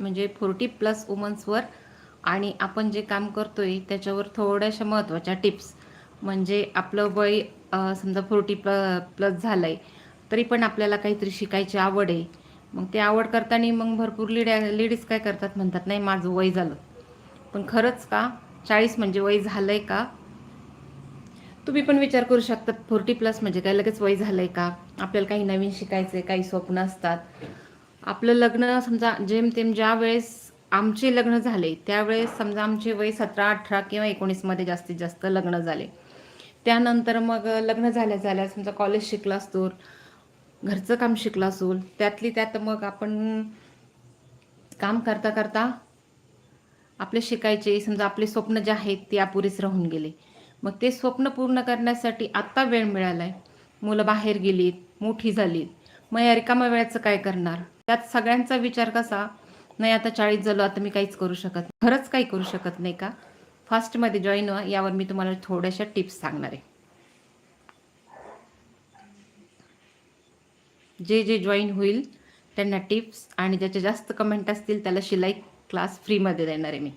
म्हणजे forty plus वुमन्सवर आणि आपण जे काम करतोय त्याच्यावर थोड्याशा महत्त्वाच्या टिप्स. म्हणजे आपलं वय समजा फोर्टी प्ल प्लस झालं आहे तरी पण आपल्याला काहीतरी शिकायची आवड आहे. मग ते आवड करताना मग भरपूर लिड्या लेडीज काय करतात म्हणतात नाही माझं वय झालं. पण खरंच का? चाळीस म्हणजे वय झालं आहे का? तुम्ही पण विचार करू शकतात फोर्टी प्लस म्हणजे काय? लगेच वय झालं आहे का? आपल्याला काही नवीन शिकायचं आहे काही स्वप्न असतात. आपलं लग्न समजा जेमतेम ज्या वेळेस आमचे लग्न झाले त्यावेळेस समजा आमचे वय सतरा अठरा किंवा एकोणीसमध्ये जास्तीत जास्त लग्न झाले. त्यानंतर मग लग्न झाल्या झाल्या समजा कॉलेज शिकला असतो घरचं काम शिकला असो त्यातली त्यात मग आपण काम करता करता आपले शिकायचे समजा आपले स्वप्न जे आहेत ते अपुरेच राहून गेले. मग ते स्वप्न पूर्ण करण्यासाठी आत्ता वेळ मिळाला आहे मुलं बाहेर गेलीत मोठी झालीत. मग या रिकाम्या वेळाचं काय करणार? त्यात सगळ्यांचा विचार कसा? नाही आता चाळीस झालो आता मी काहीच करू शकत नाही. खरंच काही करू शकत नाही का? फास्टमध्ये जॉईन व्हा यावर मी तुम्हाला थोड्याशा टिप्स सांगणार आहे. जे जे जॉईन होईल त्यांना टिप्स आणि ज्याचे जास्त कमेंट असतील त्याला शिलाई क्लास फ्रीमध्ये देणार आहे मी.